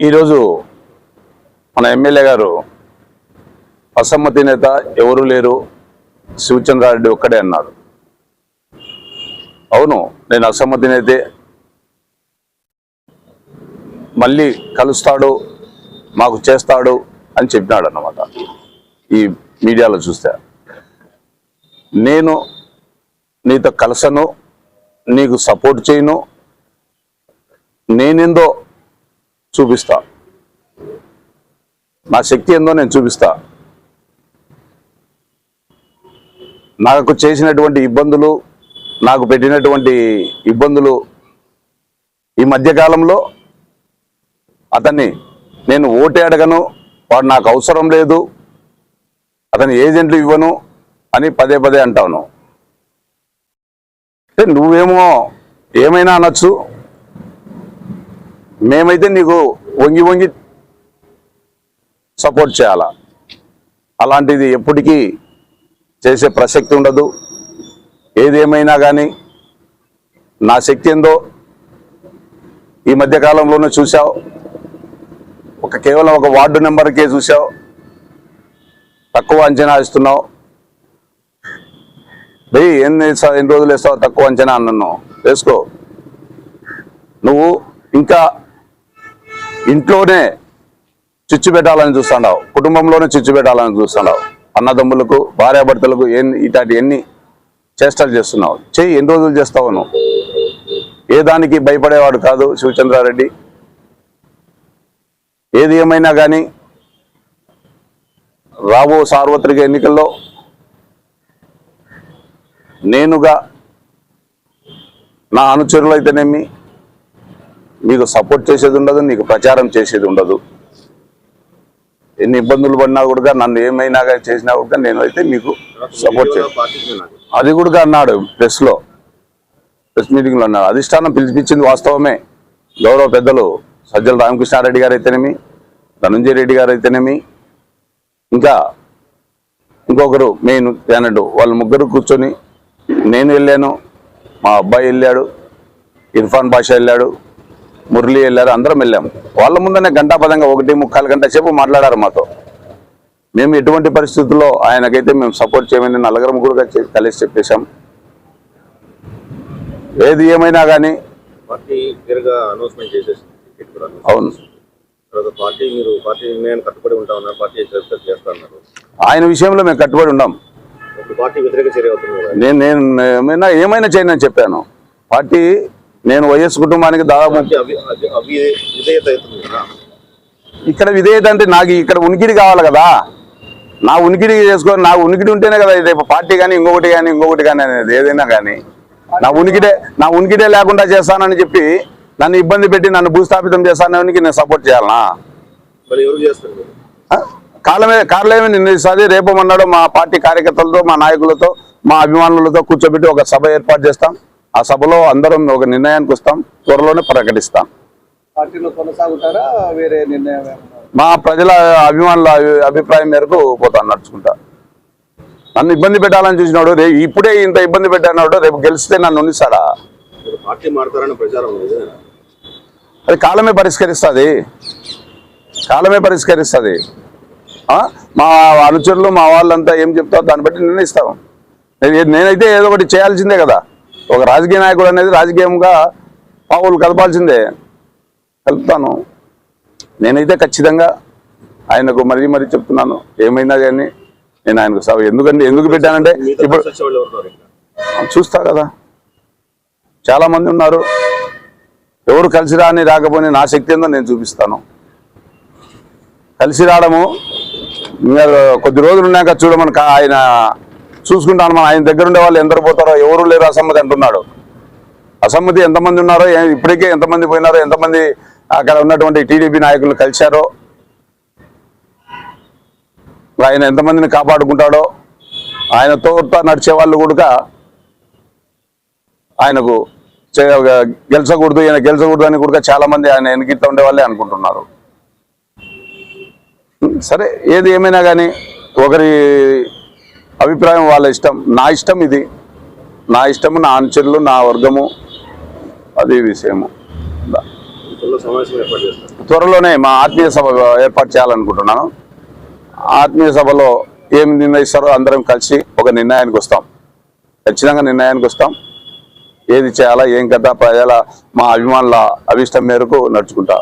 ఈరోజు మన ఎమ్మెల్యే గారు అసమ్మతి నేత ఎవరు లేరు? శివచంద్రారెడ్డి ఒక్కడే అన్నారు. అవును నేను అసమ్మతి నేతే. మళ్ళీ కలుస్తాడు మాకు చేస్తాడు అని చెప్పినాడు అన్నమాట ఈ మీడియాలో చూస్తే. నేను నీతో కలసను నీకు సపోర్ట్ చేయను. నేనేందో చూపిస్తా. నా శక్తి ఏందో నేను చూపిస్తా. నాకు చేసినటువంటి ఇబ్బందులు నాకు పెట్టినటువంటి ఇబ్బందులు ఈ మధ్యకాలంలో అతన్ని నేను ఓటే అడగను వాడు నాకు అవసరం లేదు అతని ఏజెంట్లు ఇవ్వను అని పదే పదే అంటాను. అంటే నువ్వేమో ఏమైనా అనొచ్చు మేమైతే నీకు వంగి వంగి సపోర్ట్ చేయాలా? అలాంటిది ఎప్పటికీ చేసే ప్రసక్తి ఉండదు. ఏదేమైనా కానీ నా శక్తి ఏందో ఈ మధ్యకాలంలోనే చూసావు ఒక కేవలం ఒక వార్డు నెంబర్కే చూసావు తక్కువ అంచనా ఇస్తున్నావు భయ్ ఎన్ని ఎన్ని రోజులు వేస్తావు తక్కువ అంచనా అన్నాను. వేసుకో. నువ్వు ఇంకా ఇంట్లోనే చిచ్చు పెట్టాలని చూస్తున్నావు కుటుంబంలోనే చిచ్చు పెట్టాలని చూస్తున్నావు అన్నదమ్ములకు భార్యాభర్తలకు ఎన్ని ఇటాటి ఎన్ని చేష్టలు చేస్తున్నావు? చెయ్యి ఎన్ని రోజులు చేస్తావు నువ్వు? ఏ దానికి భయపడేవాడు కాదు శివచంద్రారెడ్డి. ఏది ఏమైనా కానీ రాబో సార్వత్రిక ఎన్నికల్లో నేనుగా నా అనుచరులు నీకు మీకు సపోర్ట్ చేసేది ఉండదు నీకు ప్రచారం చేసేది ఉండదు. ఎన్ని ఇబ్బందులు పడినా కూడా నన్ను ఏమైనా చేసినా కూడా నేను అయితే మీకు సపోర్ట్ చే అది కూడా అన్నాడు ప్రెస్లో ప్రెస్ మీటింగ్లో అన్నాడు. అధిష్టానం పిలిపించింది వాస్తవమే. గౌరవ పెద్దలు సజ్జల రామకృష్ణారెడ్డి గారు అయితేనేమి ధనంజయ రెడ్డి గారు అయితేనేమి ఇంకా ఇంకొకరు మెయిన్ క్యాండిడేట్ వాళ్ళ ముగ్గురు కూర్చొని నేను వెళ్ళాను మా అబ్బాయి వెళ్ళాడు ఇర్ఫాన్ బాషా వెళ్ళాడు మురళి వెళ్ళారు అందరం వెళ్ళాము వాళ్ళ ముందనే గంటాపదంగా ఒకటి ముక్కాలు గంట సేపు మాట్లాడారు మాతో. మేము ఎటువంటి పరిస్థితుల్లో ఆయనకైతే మేము సపోర్ట్ చేయమని నలుగురం కూడా కలిసి చెప్పేశాం. ఏది ఏమైనా కానీ అవును. ఆయన విషయంలో మేము కట్టుబడి ఉన్నాం. నేను నేను ఏమైనా ఏమైనా చేయను చెప్పాను. పార్టీ నేను వైఎస్ కుటుంబానికి దాదాపు ఇక్కడ విధేయత అంటే నాకు ఇక్కడ ఉనికిడి కావాలి కదా. నా ఉనికిడి చేసుకొని నా ఉనికిడి ఉంటేనే కదా రేపు పార్టీ కానీ ఇంకొకటి కానీ ఇంకొకటి కానీ అనేది ఏదైనా కానీ. నా ఉనికిడే నా ఉనికిడే లేకుండా చేస్తానని చెప్పి నన్ను ఇబ్బంది పెట్టి నన్ను భూస్థాపితం చేస్తానని నేను సపోర్ట్ చేయాలనా? కాలమే కారణమే నిర్ణయిస్తుంది రేపు మొన్నాడు మా పార్టీ కార్యకర్తలతో మా నాయకులతో మా అభిమానులతో కూర్చోబెట్టి ఒక సభ ఏర్పాటు చేస్తాం. ఆ సభలో అందరం ఒక నిర్ణయానికి వస్తాం త్వరలోనే ప్రకటిస్తాం. పార్టీలో కొనసాగుతారా? వేరే నిర్ణయం ఏమన్నా? మా ప్రజల అభిమానుల అభి- అభిప్రాయం మేరకు పోతాను నడుచుకుంటా. నన్ను ఇబ్బంది పెట్టాలని చూసినాడు రే ఇప్పుడే ఇంత ఇబ్బంది పెట్టాడు రేపు గెలిస్తే నన్ను ఉండిస్తాడా మీరు పార్టీ మారుతారని ప్రచారం ఉంది. అది కాలమే పరిష్కరిస్తుంది. కాలమే పరిష్కరిస్తుంది. మా అనుచరులు మా వాళ్ళంతా ఏం చెప్తారో దాన్ని బట్టి నిర్ణయిస్తాం. నేను- నేనైతే ఏదో ఒకటి చేయాల్సిందే కదా. ఒక రాజకీయ నాయకుడు అనేది రాజకీయంగా పావులు కలపాల్సిందే కలుపుతాను. నేనైతే ఖచ్చితంగా ఆయనకు మరీ మరీ చెప్తున్నాను. ఏమైనా కానీ నేను ఆయనకు సభ ఎందుకంటే ఎందుకు పెట్టానంటే ఇప్పుడు చూస్తా కదా. చాలా మంది ఉన్నారు. ఎవరు కలిసి రాని రాకపోయినా నా శక్తి ఏందో నేను చూపిస్తాను. కలిసి రావడము ఇంకా కొద్ది రోజులు ఉన్నాక చూడమని ఆయన చూసుకుంటాను మన ఆయన దగ్గర ఉండే వాళ్ళు ఎందరు పోతారో ఎవరు లేరు అసమ్మతి అంటున్నాడు. అసమ్మతి ఎంతమంది ఉన్నారో ఇప్పటికే ఎంతమంది పోయినారో ఎంతమంది అక్కడ ఉన్నటువంటి టీడీపీ నాయకులు కలిశారో ఆయన ఎంతమందిని కాపాడుకుంటాడో ఆయన తోట నడిచే వాళ్ళు కూడా ఆయనకు గెలిచకూడదు ఈయన గెలిచకూడదు అని కూడా చాలా మంది ఆయన వెనకిట్ట ఉండేవాళ్ళే అనుకుంటున్నారు. సరే ఏది ఏమైనా కానీ ఒకరి అభిప్రాయం వాళ్ళ ఇష్టం. నా ఇష్టం ఇది. నా ఇష్టము నా అనుచరులు నా వర్గము అది విషయము. త్వరలోనే మా ఆత్మీయ సభ ఏర్పాటు చేయాలనుకుంటున్నాను. ఆత్మీయ సభలో ఏం నిర్ణయిస్తారో అందరం కలిసి ఒక నిర్ణయానికి వస్తాం. ఖచ్చితంగా నిర్ణయానికి వస్తాం. ఏది చేయాలా ఏం కదా ప్రజల మా అభిమానుల అభిష్టం మేరకు నడుచుకుంటా.